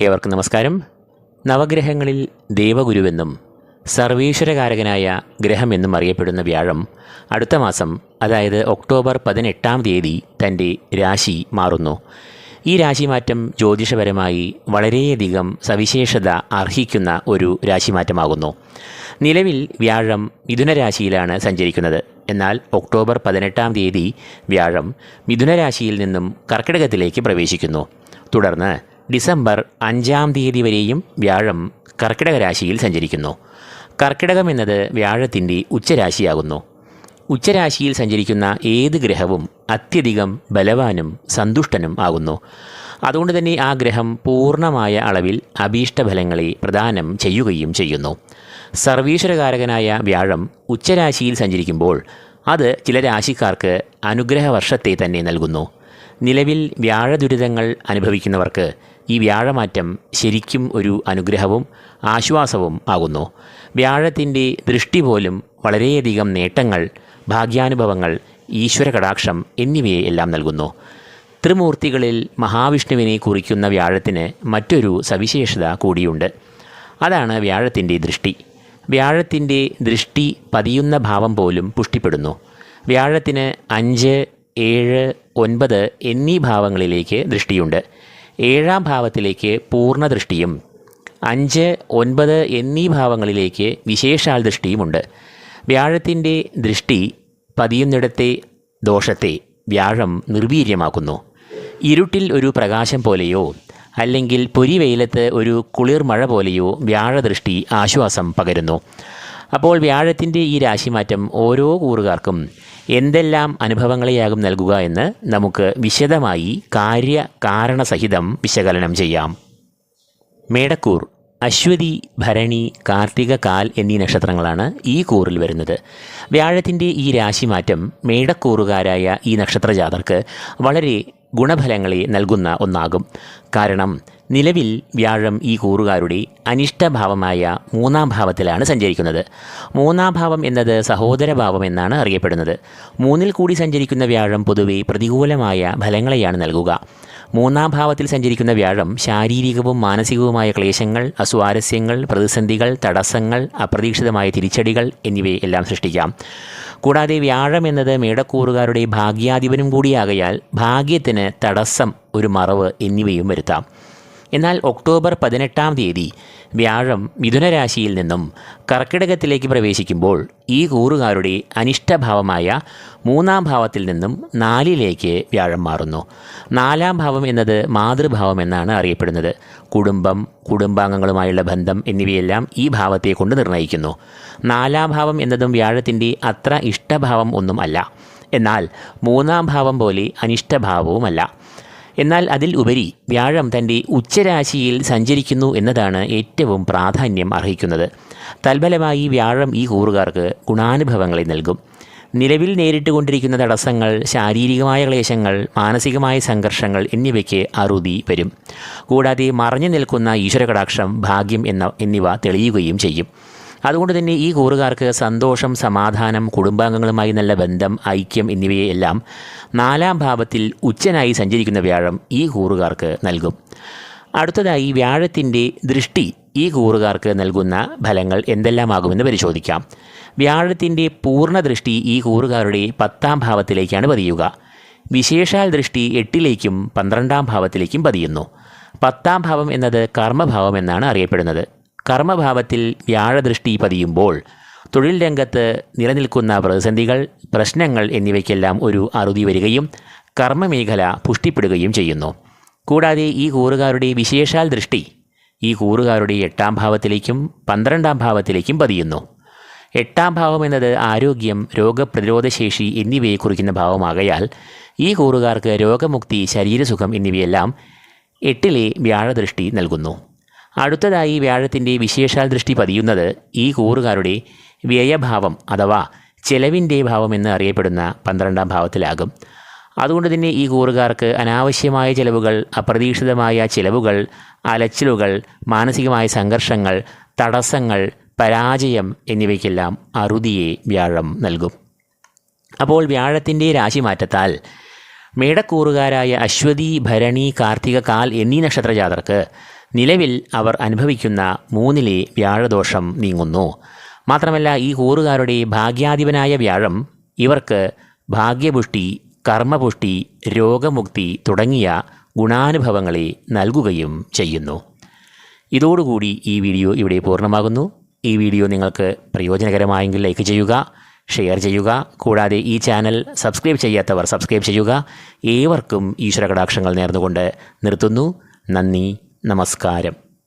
ഏവർക്കും നമസ്കാരം. നവഗ്രഹങ്ങളിൽ ദേവഗുരുവെന്നും സർവീശ്വരകാരകനായ ഗ്രഹമെന്നും അറിയപ്പെടുന്ന വ്യാഴം അടുത്ത മാസം അതായത് ഒക്ടോബർ പതിനെട്ടാം തീയതി തന്റെ രാശി മാറുന്നു. ഈ രാശിമാറ്റം ജ്യോതിഷപരമായി വളരെയധികം സവിശേഷത അർഹിക്കുന്ന ഒരു രാശിമാറ്റമാകുന്നു. നിലവിൽ വ്യാഴം മിഥുനരാശിയിലാണ് സഞ്ചരിക്കുന്നത്. എന്നാൽ ഒക്ടോബർ പതിനെട്ടാം തീയതി വ്യാഴം മിഥുനരാശിയിൽ നിന്നും കർക്കിടകത്തിലേക്ക് പ്രവേശിക്കുന്നു. തുടർന്ന് ഡിസംബർ അഞ്ചാം തീയതി വരെയും വ്യാഴം കർക്കിടക രാശിയിൽ സഞ്ചരിക്കുന്നു. കർക്കിടകം എന്നത് വ്യാഴത്തിന്റെ ഉച്ചരാശിയാകുന്നു. ഉച്ചരാശിയിൽ സഞ്ചരിക്കുന്ന ഏത് ഗ്രഹവും അത്യധികം ബലവാനും സന്തുഷ്ടനും ആകുന്നു. അതുകൊണ്ട് തന്നെ ആ ഗ്രഹം പൂർണമായ അളവിൽ അഭീഷ്ടഫലങ്ങളെ പ്രദാനം ചെയ്യുകയും ചെയ്യുന്നു. സർവീശ്വരകാരകനായ വ്യാഴം ഉച്ചരാശിയിൽ സഞ്ചരിക്കുമ്പോൾ അത് ചില രാശിക്കാർക്ക് അനുഗ്രഹ വർഷത്തെ തന്നെ നൽകുന്നു. നിലവിൽ വ്യാഴദുരിതങ്ങൾ അനുഭവിക്കുന്നവർക്ക് ഈ വ്യാഴമാറ്റം ശരിക്കും ഒരു അനുഗ്രഹവും ആശ്വാസവും ആകുന്നു. വ്യാഴത്തിന്റെ ദൃഷ്ടി പോലും വളരെയധികം നേട്ടങ്ങൾ ഭാഗ്യാനുഭവങ്ങൾ ഈശ്വര കടാക്ഷം എന്നിവയെ എല്ലാം നൽകുന്നു. ത്രിമൂർത്തികളിൽ മഹാവിഷ്ണുവിനെ കുറിക്കുന്ന വ്യാഴത്തിന് മറ്റൊരു സവിശേഷത കൂടിയുണ്ട്. അതാണ് വ്യാഴത്തിന്റെ ദൃഷ്ടി. വ്യാഴത്തിന്റെ ദൃഷ്ടി പതിയുന്ന ഭാവം പോലും പുഷ്ടിപ്പെടുന്നു. വ്യാഴത്തിന് അഞ്ച് ഏഴ് ഒൻപത് എന്നീ ഭാവങ്ങളിലേക്ക് ദൃഷ്ടിയുണ്ട്. ഏഴാം ഭാവത്തിലേക്ക് പൂർണ ദൃഷ്ടിയും അഞ്ച് ഒൻപത് എന്നീ ഭാവങ്ങളിലേക്ക് വിശേഷാൽ ദൃഷ്ടിയുമുണ്ട് വ്യാഴത്തിന്റെ ദൃഷ്ടി പതിയുന്നിടത്തെ ദോഷത്തെ വ്യാഴം നിർവീര്യമാക്കുന്നു. ഇരുട്ടിൽ ഒരു പ്രകാശം പോലെയോ അല്ലെങ്കിൽ പൊരിവെയിലത്ത് ഒരു കുളിർമഴ പോലെയോ വ്യാഴദൃഷ്ടി ആശ്വാസം പകരുന്നു. അപ്പോൾ വ്യാഴത്തിന്റെ ഈ രാശിമാറ്റം ഓരോ കൂറുകാർക്കും എന്തെല്ലാം അനുഭവങ്ങളെയാകും നൽകുക എന്ന് നമുക്ക് വിശദമായി കാര്യ കാരണസഹിതം വിശകലനം ചെയ്യാം. മേടക്കൂർ അശ്വതി ഭരണി കാർത്തിക കാൽ എന്നീ നക്ഷത്രങ്ങളാണ് ഈ കൂറിൽ വരുന്നത്. വ്യാഴത്തിന്റെ ഈ രാശിമാറ്റം മേടക്കൂറുകാരായ ഈ നക്ഷത്രജാതർക്ക് വളരെ ഗുണഫലങ്ങളെ നൽകുന്ന ഒന്നാകും. കാരണം നിലവിൽ വ്യാഴം ഈ കൂറുകാരുടെ അനിഷ്ടഭാവമായ മൂന്നാം ഭാവത്തിലാണ് സഞ്ചരിക്കുന്നത്. മൂന്നാം ഭാവം എന്നത് സഹോദരഭാവം എന്നാണ് അറിയപ്പെടുന്നത്. മൂന്നിൽ കൂടി സഞ്ചരിക്കുന്ന വ്യാഴം പൊതുവെ പ്രതികൂലമായ ഫലങ്ങളെയാണ് നൽകുക. മൂന്നാം ഭാവത്തിൽ സഞ്ചരിക്കുന്ന വ്യാഴം ശാരീരികവും മാനസികവുമായ ക്ലേശങ്ങൾ അസ്വാരസ്യങ്ങൾ പ്രതിസന്ധികൾ തടസ്സങ്ങൾ അപ്രതീക്ഷിതമായ തിരിച്ചടികൾ എന്നിവയെല്ലാം സൃഷ്ടിക്കാം. കൂടാതെ വ്യാഴം എന്നത് മേടക്കൂറുകാരുടെ ഭാഗ്യാധിപനും കൂടിയാകയാൽ ഭാഗ്യത്തിന് തടസ്സം ഒരു മറവ് എന്നിവയും വരുത്താം. എന്നാൽ ഒക്ടോബർ പതിനെട്ടാം തീയതി വ്യാഴം മിഥുനരാശിയിൽ നിന്നും കർക്കിടകത്തിലേക്ക് പ്രവേശിക്കുമ്പോൾ ഈ കൂറുകാരുടെ അനിഷ്ടഭാവമായ മൂന്നാം ഭാവത്തിൽ നിന്നും നാലിലേക്ക് വ്യാഴം മാറുന്നു. നാലാം ഭാവം എന്നത് മാതൃഭാവം എന്നാണ് അറിയപ്പെടുന്നത്. കുടുംബം കുടുംബാംഗങ്ങളുമായുള്ള ബന്ധം എന്നിവയെല്ലാം ഈ ഭാവത്തെ കൊണ്ട് നിർണയിക്കുന്നു നാലാം ഭാവം എന്നതും വ്യാഴത്തിന്റെ അത്ര ഇഷ്ടഭാവം ഒന്നും അല്ല. എന്നാൽ മൂന്നാം ഭാവം പോലെ അനിഷ്ടഭാവവുമല്ല. എന്നാൽ അതിൽ ഉപരി വ്യാഴം തന്റെ ഉച്ചരാശിയിൽ സഞ്ചരിക്കുന്നു എന്നതാണ് ഏറ്റവും പ്രാധാന്യം അർഹിക്കുന്നത്. തൽഫലമായി വ്യാഴം ഈ കൂറുകാർക്ക് ഗുണാനുഭവങ്ങളെ നൽകും. നിലവിൽ നേരിട്ട് കൊണ്ടിരിക്കുന്ന തടസ്സങ്ങൾ ശാരീരികമായ ക്ലേശങ്ങൾ മാനസികമായ സംഘർഷങ്ങൾ എന്നിവയ്ക്ക് അറുതി വരും. കൂടാതെ മറഞ്ഞു നിൽക്കുന്ന ഈശ്വരകടാക്ഷം ഭാഗ്യം എന്ന എന്നിവ തെളിയുകയും ചെയ്യും. അതുകൊണ്ട് തന്നെ ഈ കൂറുകാർക്ക് സന്തോഷം സമാധാനം കുടുംബാംഗങ്ങളുമായി നല്ല ബന്ധം ഐക്യം എന്നിവയെല്ലാം നാലാം ഭാവത്തിൽ ഉച്ചനായി സഞ്ചരിക്കുന്ന വ്യാഴം ഈ കൂറുകാർക്ക് നൽകും. അടുത്തതായി വ്യാഴത്തിന്റെ ദൃഷ്ടി ഈ കൂറുകാർക്ക് നൽകുന്ന ഫലങ്ങൾ എന്തെല്ലാമാകുമെന്ന് പരിശോധിക്കാം. വ്യാഴത്തിന്റെ പൂർണ ദൃഷ്ടി ഈ കൂറുകാരുടെ പത്താം ഭാവത്തിലേക്കാണ് പതിയുക. വിശേഷാൽ ദൃഷ്ടി എട്ടിലേക്കും പന്ത്രണ്ടാം ഭാവത്തിലേക്കും പതിയുന്നു. പത്താം ഭാവം എന്നത് കർമ്മഭാവം എന്നാണ് അറിയപ്പെടുന്നത്. കർമ്മഭാവത്തിൽ വ്യാഴദൃഷ്ടി പതിയുമ്പോൾ തൊഴിൽ രംഗത്ത് നിലനിൽക്കുന്ന പ്രതിസന്ധികൾ പ്രശ്നങ്ങൾ എന്നിവയ്ക്കെല്ലാം ഒരു അറുതി വരികയും കർമ്മമേഖല പുഷ്ടിപ്പെടുകയും ചെയ്യുന്നു. കൂടാതെ ഈ കൂറുകാരുടെ വിശേഷാൽ ദൃഷ്ടി ഈ കൂറുകാരുടെ എട്ടാം ഭാവത്തിലേക്കും പന്ത്രണ്ടാം ഭാവത്തിലേക്കും പതിയുന്നു. എട്ടാം ഭാവം എന്നത് ആരോഗ്യം രോഗപ്രതിരോധശേഷി എന്നിവയെ കുറിക്കുന്ന ഭാവമാകയാൽ ഈ കൂറുകാർക്ക് രോഗമുക്തി ശരീരസുഖം എന്നിവയെല്ലാം എട്ടിലെ വ്യാഴദൃഷ്ടി നൽകുന്നു. അടുത്തതായി വ്യാഴത്തിന്റെ വിശേഷാൽ ദൃഷ്ടി പതിയുന്നത് ഈ കൂറുകാരുടെ വ്യയഭാവം അഥവാ ചെലവിന്റെ ഭാവം എന്ന് അറിയപ്പെടുന്ന പന്ത്രണ്ടാം ഭാവത്തിലാകും. അതുകൊണ്ട് തന്നെ ഈ കൂറുകാർക്ക് അനാവശ്യമായ ചിലവുകൾ അപ്രതീക്ഷിതമായ ചിലവുകൾ അലച്ചിലുകൾ മാനസികമായ സംഘർഷങ്ങൾ തടസ്സങ്ങൾ പരാജയം എന്നിവയ്ക്കെല്ലാം അറുതിയെ വ്യാഴം നൽകും. അപ്പോൾ വ്യാഴത്തിന്റെ രാശിമാറ്റത്താൽ മേടക്കൂറുകാരായ അശ്വതി ഭരണി കാർത്തിക കാൽ എന്നീ നക്ഷത്രജാതർക്ക് നിലവിൽ അവർ അനുഭവിക്കുന്ന മൂന്നിലെ വ്യാഴദോഷം നീങ്ങുന്നു. മാത്രമല്ല ഈ കൂറുകാരുടെ ഭാഗ്യാധിപനായ വ്യാഴം ഇവർക്ക് ഭാഗ്യപുഷ്ടി കർമ്മപുഷ്ടി രോഗമുക്തി തുടങ്ങിയ ഗുണാനുഭവങ്ങളെ നൽകുകയും ചെയ്യുന്നു. ഇതോടുകൂടി ഈ വീഡിയോ ഇവിടെ പൂർണമാകുന്നു. ഈ വീഡിയോ നിങ്ങൾക്ക് പ്രയോജനകരമായെങ്കിൽ ലൈക്ക് ചെയ്യുക ഷെയർ ചെയ്യുക കൂടാതെ ഈ ചാനൽ സബ്സ്ക്രൈബ് ചെയ്യാത്തവർ സബ്സ്ക്രൈബ് ചെയ്യുക. ഏവർക്കും ഈശ്വര കടാക്ഷങ്ങൾ നേർന്നുകൊണ്ട് നിർത്തുന്നു. നന്ദി. നമസ്കാരം.